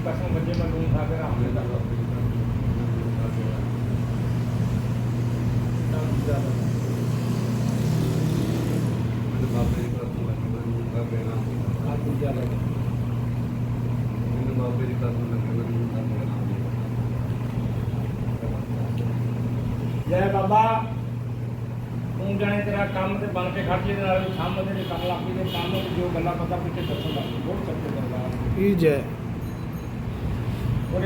ਤੇ ਮੈਨੂੰ ਬਾਬੇ ਦੀ ਕਸਮ ਵੱਜੇ ਮੈਂ ਬਾਬੇ ਦੀ ਕਸਮ ਲੱਗੀ ਮੈਨੂੰ ਬਾਬੇ ਨਾਮ ਆ ਦੂਜਾ ਲੈ ਮੈਨੂੰ ਬਾਬੇ ਦੀ ਕਸਮ ਲੱਗੀ ਮੈਨੂੰ ਬਾਬੇ ਨਾਮ ਜੈ ਬਾਬਾ, ਤੂੰ ਜਾਣੇ ਤੇਰਾ ਕੰਮ ਤੇ ਬਣ ਕੇ ਖੜ ਜੇ ਦੇ ਨਾਲ ਸਾਹਮਣੇ ਦੇ ਕੰਮ ਲੱਗੀ ਦੇ ਕੰਮ ਤੇ ਜੋ ਗੱਲਾਂ ਪਤਾ ਪਿੱਛੇ ਦੱਸਣ ਲੱਗ ਪਈ। ਬਹੁਤ ਸੱਚੇ ਦਰਬਾਰ ਕੀ ਜੈ ਕਰ।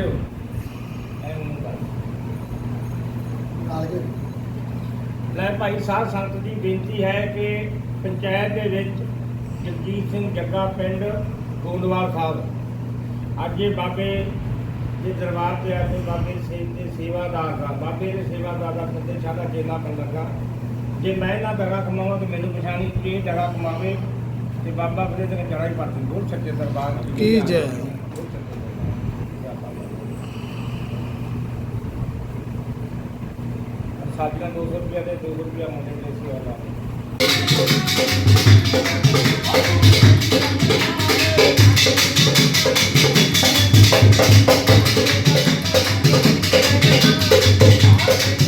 ਲੈ ਭਾਈ ਸਾਧ ਸੰਗਤ ਦੀ ਬੇਨਤੀ ਹੈ ਕਿ ਪੰਚਾਇਤ ਦੇ ਵਿੱਚ ਜਗਜੀਤ ਸਿੰਘ ਜੱਗਾ ਪਿੰਡ ਗੋਂਦਵਾਲ ਸਾਹਿਬ। ਅੱਜ ਇਹ ਬਾਬੇ ਦੇ ਦਰਬਾਰ ਤੇ ਆ ਕੇ ਬਾਬੇ ਸੇ ਦੇ ਸੇਵਾਦਾਰ ਦਾ ਬਾਬੇ ਦੇ ਸੇਵਾਦਾਰ ਦਾ ਬੰਦੇ ਸਾਡਾ ਚੇਲਾ ਬਣ ਲੱਗਾ। ਜੇ ਮੈਂ ਨਾ ਦਗਾ ਕਮਾਵਾਂ ਤੇ ਮੈਨੂੰ ਪਛਾਣੀ ਕਿ ਇਹ ਦਗਾ ਕਮਾਵੇ ਤੇ ਬਾਬਾ ਬਰੇ ਤੇ ਚੜਾ ਹੀ ਪੜਦੀ ਬਹੁਤ ਸੱਚੇ ਦਰਬਾਰ ਕੀ ਜੈ। ਬਹੁਤ ਸੱਚੇ ਦਰਬਾਰ। ਸਾਡੀਆਂ 200 ਰੁਪਏ ਦੇ 200 ਰੁਪਏ ਮੁੰਡੇ ਦੇ ਸੀ ਵਾਲਾ ਹਾਂਜੀ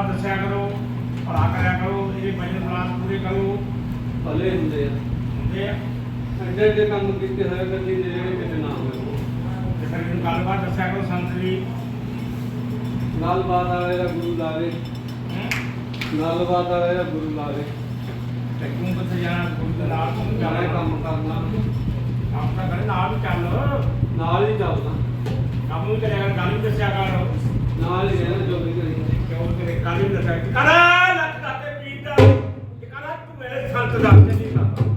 ਗੱਲਬਾਤ ਦੱਸਿਆ ਕਰੋ ਭਲਾ ਕਰਿਆ ਕਰੋ ਇਹ ਭਜਨ ਫਲਾਸ ਪੂਰੇ ਕਰੋ ਭਲੇ ਹੁੰਦੇ ਆ। ਹੁੰਦੇ ਆ। ਐਡੇ ਐਡੇ ਕੰਮ ਕੀਤੇ ਹੋਏ ਕਦੀ ਜਿਹੜੇ ਕਿਤੇ ਨਾ ਹੋਵੇ ਤੇ ਫਿਰ ਇਹਨੂੰ ਗੱਲਬਾਤ ਦੱਸਿਆ ਕਰੋ ਸੰਤ ਜੀ। ਗੱਲਬਾਤ ਵਾਲੇ ਦਾ ਗੁਰੂ ਲਾਵੇ? ਗੱਲਬਾਤ ਵਾਲੇ ਦਾ ਗੁਰੂ ਲਾਵੇ। ਤੇ ਤੂੰ ਕਿੱਥੇ ਜਾਣਾ? ਗੁਰੂ ਦੇ ਨਾਲ ਤੂੰ ਜਾਣਾ? ਕੰਮ ਕਰਨਾ। ਕੰਮ ਤਾਂ ਕਰੇ ਨਾਲ ਚੱਲ। ਨਾਲ ਹੀ ਚੱਲਦਾ। ਕੰਮ ਨੂੰ ਕਰਿਆ ਕਰ ਗੱਲ ਵੀ ਦੱਸਿਆ ਕਰ। ਨਾਲ ਹੀ ਰਹਿਣਾ ਜੋ ਵੀ ਕਿਉਂ ਤੇਰੇ ਦੱਸਿਆ ਕਰ ਕਰਾ ਲੱਤ ਦਾਤੇ ਪੀਤਾ ਤੇ ਕਰਾ ਤੂੰ ਮੇਰੇ ਸੰਤ ਦਾ ਨਹੀਂ ਕਰਦਾ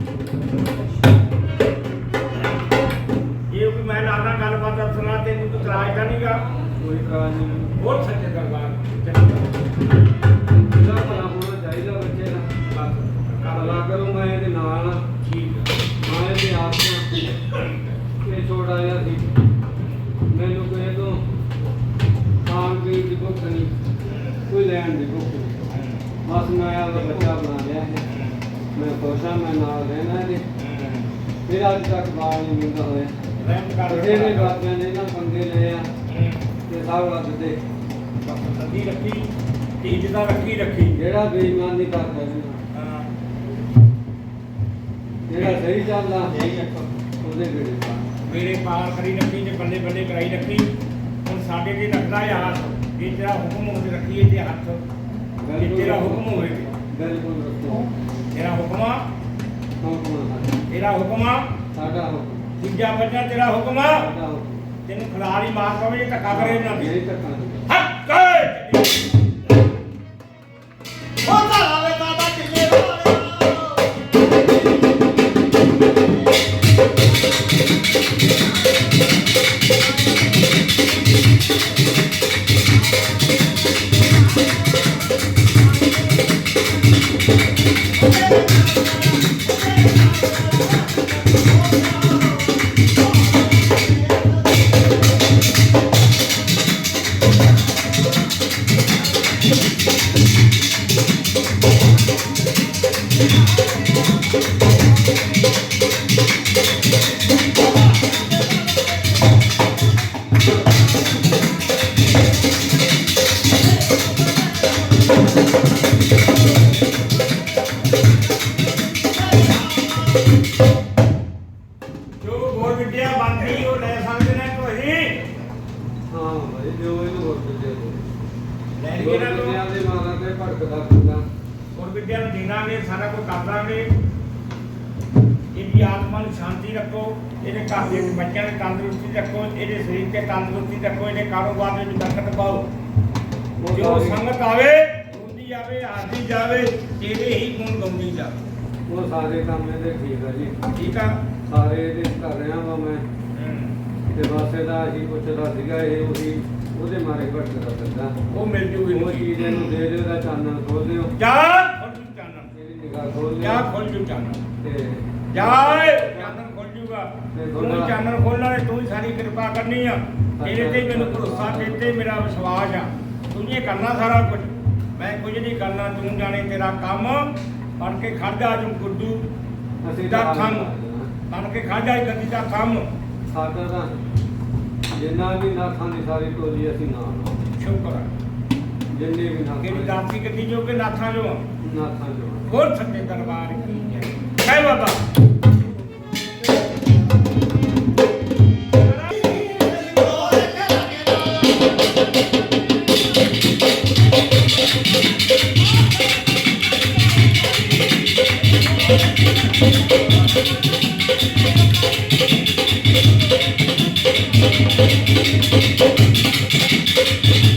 ਇਹ ਵੀ ਮੈਂ ਲਾਣਾ ਗੱਲਬਾਤ ਦੱਸਣਾ ਤੈਨੂੰ ਕੋਈ ਇਤਰਾਜ਼ ਤਾਂ ਨਹੀਂਗਾ ਕੋਈ ਕਾਜ ਨਹੀਂ। ਬਹੁਤ ਸੱਚੇ ਬੱਚਾ ਬਣਾ ਲਿਆ ਹੈ ਮੈਂ ਖੁਸ਼ ਹਾਂ ਮੈਂ ਨਾਲ ਰਹਿਣਾ ਇਹਦੇ ਫਿਰ ਅੱਜ ਤੱਕ ਬਾਲ ਨਹੀਂ ਮਿਲਦਾ ਹੋਇਆ। ਰਹਿਮ ਕਰ ਜਿਹੜੇ ਬਾਬਿਆਂ ਨੇ ਇਹਨਾਂ ਪੰਗੇ ਲਏ ਆ। ਤੇ ਸਭ ਰੱਬ ਦੇ। ਰੱਖੀ ਰੱਖੀ ਤੀਜ ਦਾ ਰੱਖੀ ਰੱਖੀ। ਜਿਹੜਾ ਬੇਈਮਾਨੀ ਕਰਦਾ ਇਹਨੂੰ, ਹਾਂ। ਜਿਹੜਾ ਸਹੀ ਚੱਲਦਾ ਉਹਦੇ ਵੇੜੇ ਪਾ। ਮੇਰੇ ਪਾਰ ਕਰੀ ਰੱਖੀ ਤੇ ਬੱਲੇ ਬੱਲੇ ਕਰਾਈ ਰੱਖੀ। ਹੁਣ ਸਾਡੇ ਤੇ ਰੱਖਦਾ ਹੈ ਹੱਥ। ਇਹ ਤੇਰਾ ਹੁਕਮ ਹੋਵੇ ਰੱਖੀਏ ਤੇ ਹੱਥ। ਤੇਰਾ ਹੁਕਮ ਹੋਵੇ ਬਿਲਕੁਲ ਰੱਖੋ ਤੇਰਾ ਹੁਕਮ ਆ ਹੁਕਮ ਨਾਲ ਤੇਰਾ ਤੇਰਾ ਹੁਕਮ ਆ ਸਾਡਾ ਹੁਕਮ ਤੀਜਾ ਬੱਚਾ ਤੇਰਾ ਹੁਕਮ ਨੂੰ ਸ਼ਾਂਤੀ ਰੱਖੋ ਇਹਦੇ ਘਰ ਦੇ ਬੱਚਿਆਂ ਦੀ ਤੰਦਰੁਸਤੀ ਰੱਖੋ ਇਹਦੇ ਸਰੀਰ ਤੇ ਤੰਦਰੁਸਤੀ ਰੱਖੋ ਇਹਦੇ ਕਾਰੋਬਾਰ ਵਿੱਚ ਬਰਕਤ ਪਾਓ। ਜੋ ਸੰਗਤ ਆਵੇ ਹੁੰਦੀ ਆਵੇ ਆਦੀ ਜਾਵੇ ਤੇਰੇ ਹੀ ਗੁਣ ਗਾਉਂਦੀ ਜਾ ਉਹ ਸਾਰੇ ਕੰਮ ਇਹਦੇ ਠੀਕ ਆ ਜੀ। ਠੀਕ ਆ? ਸਾਰੇ ਇਹਦੇ ਕਰ ਰਿਹਾ ਵਾ ਮੈਂ। ਤੇ ਬਸ ਇਹਦਾ ਅਸੀਂ ਪੁੱਛਦਾ ਸੀਗਾ ਇਹ ਉਹੀ ਉਹਦੇ ਮਾਰੇ ਭਟਕਦਾ ਫਿਰਦਾ ਉਹ ਮਿਲ ਜੂਗੀ ਉਹ ਚੀਜ਼ ਇਹਨੂੰ ਦੇ ਦਿਓ ਦਾ ਚਾਨਣ ਖੋਲ ਦਿਓ। ਜਾ ਖੋਲ ਜੂ ਚਾਨਣ ਇਹਦੀ ਨਿਗਾਹ ਖੋਲ ਜਾ ਦਿਓ। ਖੋਲ ਜੂ ਚਾਨਣ ਤੇ ਜਾ ਚਾਨਣ ਖੋਲ ਜੂਗਾ ਤੇ ਚਾਨਣ ਖੋਲਣਾ ਤੇ ਤੂੰ ਹੀ ਸਾਰੀ ਕਿਰਪਾ ਕਰਨੀ ਆ। ਤੇਰੇ ਤੇ ਹੀ ਮੈਨੂੰ ਭਰੋਸਾ ਤੇਰੇ ਤੇ ਹੀ ਮੇਰਾ ਵਿਸ਼ਵਾਸ ਆ। ਤੂੰ ਹੀ ਕਰਨਾ ਸਾਰਾ ਕੁਝ। ਮੈਂ ਕੁਝ ਨਹੀਂ ਕਰਨਾ ਤੂੰ ਜਾਣੇ ਤੇਰਾ ਕੰਮ ਬਣ ਕੇ ਖੜਦਾ ਜੂ ਗੁੱਡੂ ਅਸੀਂ ਦਾ ਕੰਮ ਬਣ ਕੇ ਖੜਦਾ ਗੱਦੀ ਦਾ ਕੰਮ ਸਾਡਾ ਤਾਂ ਜਿੰਨਾ ਵੀ ਨਾਥਾਂ ਦੀ ਸਾਰੀ ਟੋਲੀ ਅਸੀਂ ਨਾਲ ਸ਼ੁਕਰ ਆ। ਜਿੰਨੇ ਵੀ ਨਾਥਾਂ ਕਿਹੜੀ ਦਾਤੀ ਗੱਦੀ ਜੋ ਕਿ ਨਾਥਾਂ ਜੋ। ਨਾਥਾਂ ਜੋ ਹੋਰ ਸੱਤੇ ਦਰਬਾਰ ਕੀ ਜੈ ਜੈ ਬਾਬਾ। Thank you.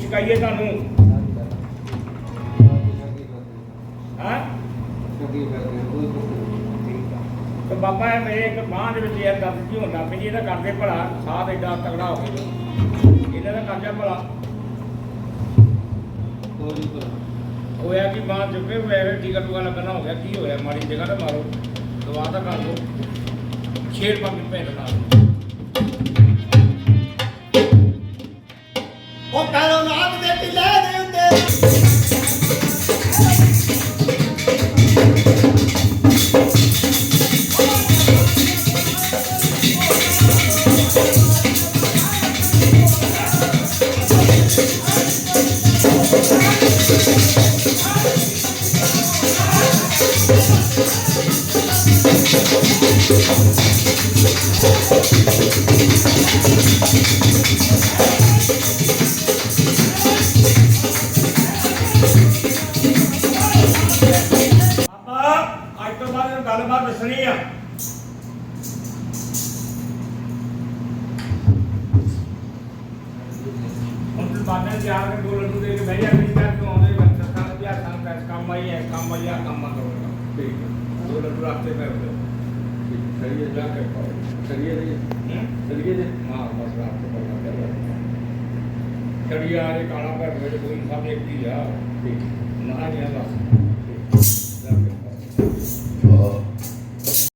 ਚਕਾਈਏ ਤੁਹਾਨੂੰ ਹਾਂ। ਕੀ ਕਰਦੇ ਠੀਕ ਆ ਤੇ ਬਾਬਾ ਇਹ ਮੇਰੇ ਇੱਕ ਬਾਂਹ ਦੇ ਵਿੱਚ ਯਾਰ ਦਰਦ ਜੀ ਹੁੰਦਾ ਵੀ ਇਹਦਾ ਕਰਦੇ ਭਲਾ ਸਾਹ ਐਡਾ ਤਗੜਾ ਹੋ ਗਿਆ ਇਹਨਾਂ ਦਾ ਕਰਜਾ ਭਲਾ ਹੋਇਆ ਕਿ ਬਾਂਹ ਚੁੱਕੇ ਹੋਇਆ ਫਿਰ ਟੀਕਾ ਟੂਕਾ ਲੱਗਣਾ ਹੋ ਗਿਆ ਕੀ ਹੋਇਆ? ਮਾੜੀ ਜਗ੍ਹਾ ਤੇ ਮਾਰੋ ਦਵਾ ਤਾਂ ਕਰ ਲਓ। ਸ਼ੇਰ ਪਾ ਕੇ ਭੇਜ ਨਾਲ। ਉਹ ਕਾਲੋ ਨਾਮ ਦੇ ਟਿੱਲੇ ਦੇ ਉੱਤੇ। ਕੰਮ ਆਈ ਹੈ ਕੰਮ ਆਈ ਆ ਕੰਮ ਕਰੋਗਾ ਠੀਕ ਹੈ। ਦੋ ਲੱਡੂ ਰੱਖਤੇ ਪਏ ਉਹਦੇ ਠੀਕ ਚਲੀਏ ਜਾ ਕੇ ਪਾਓ। ਜੀ ਹੂੰ? ਚਲੀਏ ਜੀ ਹਾਂ ਬਸ ਰਾਤ ਤੋਂ ਪਤਾ ਚੱਲ ਚੜੀਆ ਦੇ ਕਾਲਾ ਪਰ ਮੇਰੇ ਕੋਈ ਸਭ ਇੱਕ ਹੀ ਆ। ਠੀਕ। ਨਾ ਨਹੀਂ ਆ ਬਸ